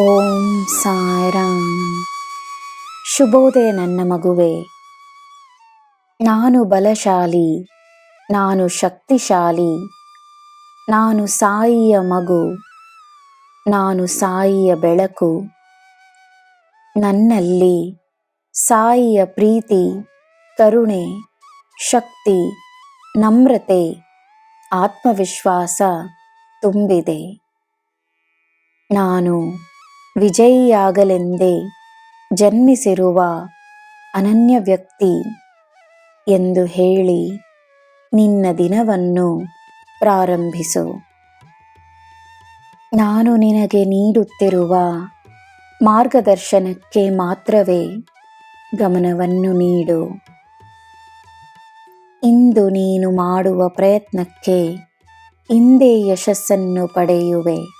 ಓಂ ಸಾಯಿರಾಮ್ ಶುಭೋದಯ ನನ್ನ ಮಗುವೆ. ನಾನು ಬಲಶಾಲಿ, ನಾನು ಶಕ್ತಿಶಾಲಿ, ನಾನು ಸಾಯಿಯ ಮಗು, ನಾನು ಸಾಯಿಯ ಬೆಳಕು. ನನ್ನಲ್ಲಿ ಸಾಯಿಯ ಪ್ರೀತಿ, ಕರುಣೆ, ಶಕ್ತಿ, ನಮ್ರತೆ, ಆತ್ಮವಿಶ್ವಾಸ ತುಂಬಿದೆ. ನಾನು ವಿಜಯಿಯಾಗಲೆಂದೇ ಜನ್ಮಿಸಿರುವ ಅನನ್ಯ ವ್ಯಕ್ತಿ ಎಂದು ಹೇಳಿ ನಿನ್ನ ದಿನವನ್ನು ಪ್ರಾರಂಭಿಸು. ನಾನು ನಿನಗೆ ನೀಡುತ್ತಿರುವ ಮಾರ್ಗದರ್ಶನಕ್ಕೆ ಮಾತ್ರವೇ ಗಮನವನ್ನು ನೀಡು. ಇಂದು ನೀನು ಮಾಡುವ ಪ್ರಯತ್ನಕ್ಕೆ ಇಂದೇ ಯಶಸ್ಸನ್ನು ಪಡೆಯುವೆ.